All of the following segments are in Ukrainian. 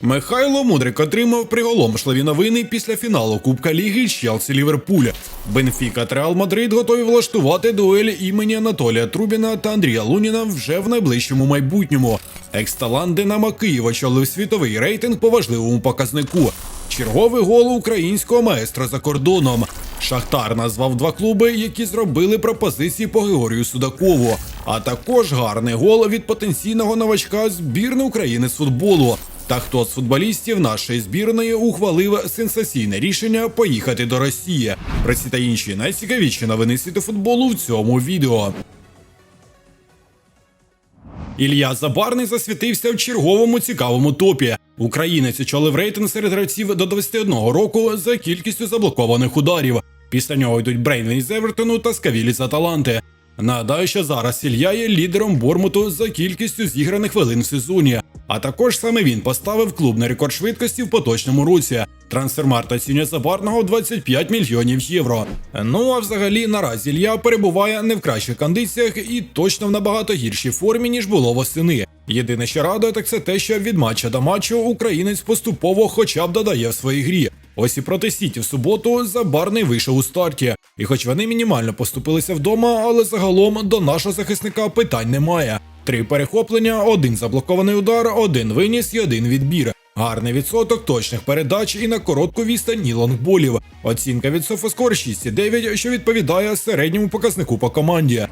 Михайло Мудрик отримав приголомшливі новини після фіналу Кубка Ліги Челсі Ліверпуля. Бенфіка та Реал Мадрид готові влаштувати дуель імені Анатолія Трубіна та Андрія Луніна вже в найближчому майбутньому. Екс-талант Динамо Київ очолив світовий рейтинг по важливому показнику. Черговий гол українського маестра за кордоном. Шахтар назвав два клуби, які зробили пропозиції по Георгію Судакову. А також гарний гол від потенційного новачка збірної України з футболу. Та хто з футболістів нашої збірної ухвалив сенсаційне рішення поїхати до Росії? Про ці та інші найцікавіші новини світу футболу в цьому відео. Ілля Забарний засвітився в черговому цікавому топі. Українець очолив рейтинг серед гравців до 21 року за кількістю заблокованих ударів. Після нього йдуть Брейнвін з Евертону та Скавілі з Аталанти. Нагадаю, що зараз Ілля є лідером Бормуту за кількістю зіграних хвилин в сезоні. А також саме він поставив клубний рекорд швидкості в поточному році. Трансфермарт оцінює Забарного 25 мільйонів євро. Ну а взагалі наразі Ілья перебуває не в кращих кондиціях і точно в набагато гіршій формі ніж було восени. Єдине, що радує, так це те, що від матча до матчу українець поступово хоча б додає в своїй грі. Ось і проти Сіті в суботу Забарний вийшов у старті. І хоч вони мінімально поступилися вдома, але загалом до нашого захисника питань немає. Три перехоплення, один заблокований удар, один виніс і один відбір. Гарний відсоток точних передач і на коротку відстань лонгболів. Оцінка від Софоскор 6,9, що відповідає середньому показнику по команді.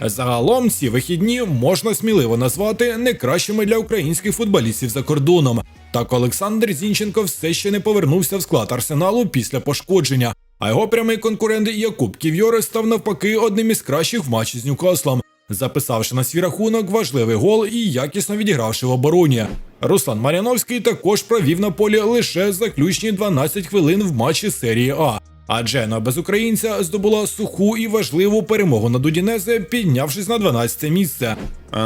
Загалом ці вихідні можна сміливо назвати не кращими для українських футболістів за кордоном. Так Олександр Зінченко все ще не повернувся в склад арсеналу після пошкодження, а його прямий конкурент Якуб Ків'йор став навпаки одним із кращих в матчі з Ньюкаслом, записавши на свій рахунок важливий гол і якісно відігравши в обороні. Руслан Маряновський також провів на полі лише заключні 12 хвилин в матчі серії А. А Джена без українця здобула суху і важливу перемогу над Удінезе, піднявшись на 12 місце.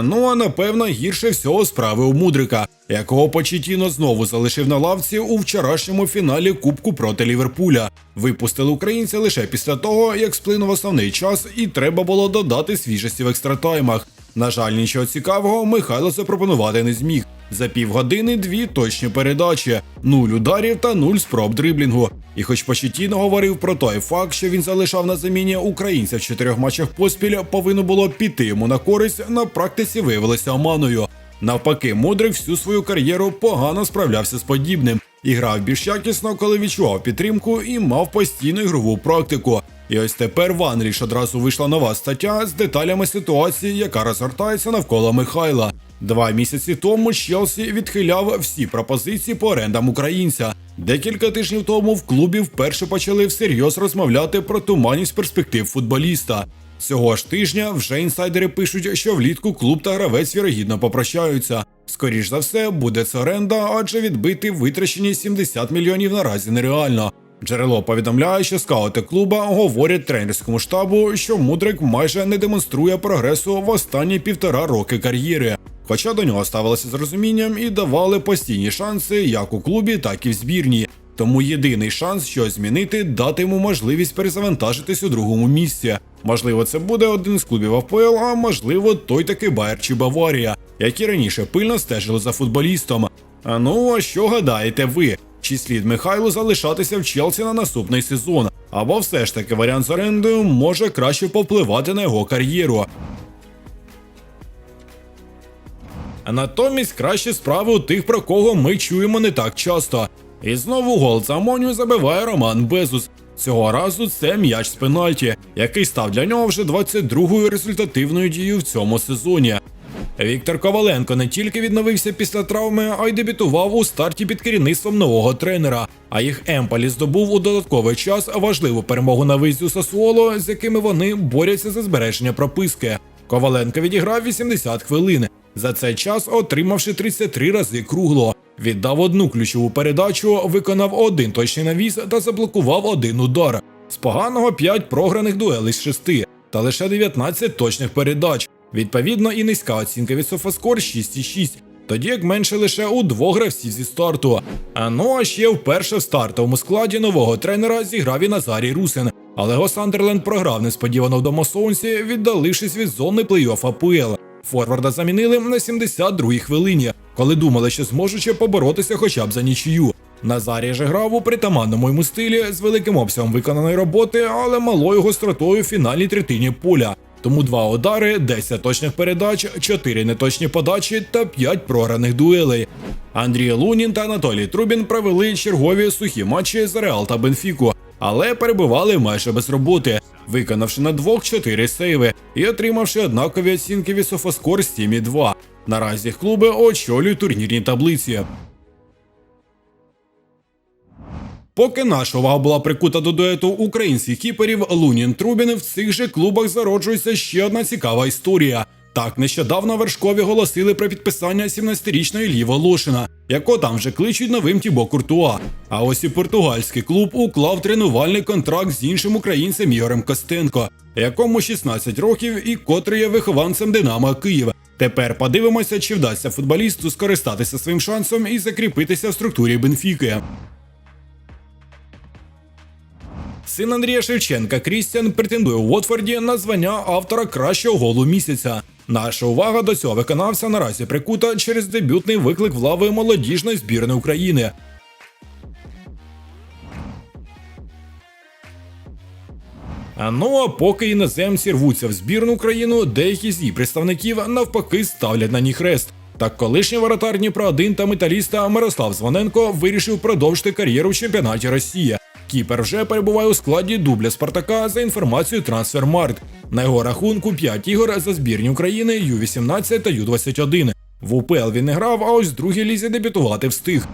Ну а напевно гірше всього справи у Мудрика, якого Почетіно знову залишив на лавці у вчорашньому фіналі Кубку проти Ліверпуля. Випустили українця лише після того, як сплинув основний час, і треба було додати свіжості в екстратаймах. На жаль, нічого цікавого Михайло запропонувати не зміг. За півгодини дві точні передачі, нуль ударів та нуль спроб дриблінгу. І хоч Почетіно говорив про той факт, що він залишав на заміні українця в чотирьох матчах поспіль, повинно було піти йому на користь, на практиці виявилося оманою. Навпаки, Мудрик всю свою кар'єру погано справлявся з подібним і грав більш якісно, коли відчував підтримку і мав постійну ігрову практику. І ось тепер в Анріш одразу вийшла нова стаття з деталями ситуації, яка розгортається навколо Михайла. Два місяці тому Челсі відхиляв всі пропозиції по орендам українця. Декілька тижнів тому в клубі вперше почали всерйоз розмовляти про туманність перспектив футболіста. Цього ж тижня вже інсайдери пишуть, що влітку клуб та гравець вірогідно попрощаються. Скоріш за все, буде це оренда, адже відбити витрачені 70 мільйонів наразі нереально. Джерело повідомляє, що скаути клуба говорять тренерському штабу, що Мудрик майже не демонструє прогресу в останні півтора роки кар'єри. Хоча до нього ставилися з розумінням і давали постійні шанси як у клубі, так і в збірні. Тому єдиний шанс щось змінити дати йому можливість перезавантажитись у другому місці. Можливо, це буде один з клубів АПЛ, а можливо, той таки Байер чи Баварія, які раніше пильно стежили за футболістом. А ну а що гадаєте ви? Чи слід Михайлу залишатися в Челсі на наступний сезон? Або все ж таки варіант з орендою може краще повпливати на його кар'єру. А натомість кращі справи у тих, про кого ми чуємо не так часто. І знову гол за Амонію забиває Роман Безус. Цього разу це м'яч з пенальті, який став для нього вже 22-ю результативною дією в цьому сезоні. Віктор Коваленко не тільки відновився після травми, а й дебютував у старті під керівництвом нового тренера. А їх Емполі здобув у додатковий час важливу перемогу на виїзді у Сасуоло, з якими вони борються за збереження прописки. Коваленко відіграв 80 хвилин. За цей час отримавши 33 рази кругло. Віддав одну ключову передачу, виконав один точний навіс та заблокував один удар. З поганого 5 програних дуелей з 6 та лише 19 точних передач. Відповідно, і низька оцінка від Софаскор 6,6, тоді як менше лише у двох гравців зі старту. А ну а ще вперше в стартовому складі нового тренера зіграв і Назарій Русин. Але його Сандерленд програв несподівано в Домосоунсі, віддалившись від зони плей-офф АПЛ. Форварда замінили на 72-й хвилині, коли думали, що зможуть ще поборотися хоча б за нічию. Назарій же грав у притаманному йому стилі з великим обсягом виконаної роботи, але малою гостротою в фінальній третині поля. Тому два удари, 10 точних передач, 4 неточні подачі та 5 програних дуелей. Андрій Лунін та Анатолій Трубін провели чергові сухі матчі за Реал та Бенфіку, але перебували майже без роботи, виконавши на двох 4 сейви і отримавши однакові оцінки від Софоскор 7,2. Наразі клуби очолюють турнірні таблиці. Поки наша увага була прикута до дуету українських кіперів Лунін Трубін, в цих же клубах зароджується ще одна цікава історія. Так, нещодавно вершкові голосили про підписання 17-річної Лі Волошина, якого там вже кличуть новим Тібо Куртуа. А ось і португальський клуб уклав тренувальний контракт з іншим українцем Ігорем Костенко, якому 16 років і котрий є вихованцем Динамо Києва. Тепер подивимося, чи вдасться футболісту скористатися своїм шансом і закріпитися в структурі Бенфіки. Син Андрія Шевченка Крістіан претендує у Уотфорді на звання автора кращого голу місяця. Наша увага до цього виконавця наразі прикута через дебютний виклик в лави молодіжної збірної України. Ну а поки іноземці рвуться в збірну країну, деякі з її представників навпаки ставлять на ній хрест. Так колишній воротар Дніпра 1 та металіста Мирослав Звоненко вирішив продовжити кар'єру в чемпіонаті Росії. Кіпер вже перебуває у складі дубля Спартака за інформацією Трансфермаркт. На його рахунку 5 ігор за збірні України Ю-18 та Ю-21. В УПЛ він не грав, а ось в другій лізі дебютувати встиг.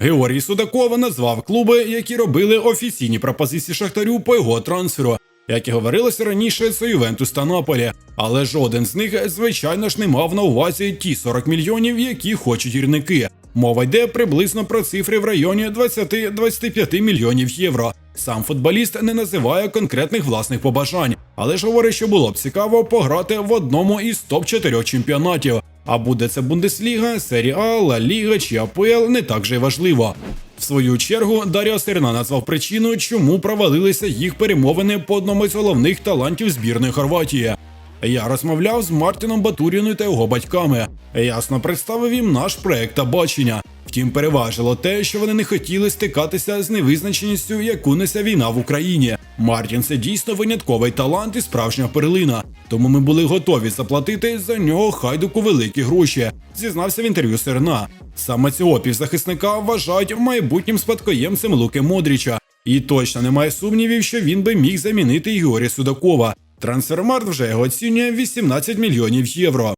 Георгій Судаков назвав клуби, які робили офіційні пропозиції Шахтарю по його трансферу. Як і говорилося раніше, це Ювентус та Наполі, але жоден з них, звичайно ж, не мав на увазі ті 40 мільйонів, які хочуть гірники. Мова йде приблизно про цифри в районі 20-25 мільйонів євро. Сам футболіст не називає конкретних власних побажань, але ж говорить, що було б цікаво пограти в одному із топ-4 чемпіонатів. А буде це Бундесліга, Серія А, Ла Ліга чи АПЛ не так же й важливо. В свою чергу Даріо Серна назвав причину, чому провалилися їх перемовини по одному з головних талантів збірної Хорватії. Я розмовляв з Мартіном Батуріною та його батьками. Ясно представив їм наш проект та бачення. Втім, переважило те, що вони не хотіли стикатися з невизначеністю, яку несе війна в Україні. Мартін це дійсно винятковий талант і справжня перлина. Тому ми були готові заплатити за нього хайдуку великі гроші, зізнався в інтерв'ю Серна. Саме цього півзахисника вважають майбутнім спадкоємцем Луки Модріча. І точно немає сумнівів, що він би міг замінити Ігоря Судакова. Трансфермарт вже оцінює 18 мільйонів євро.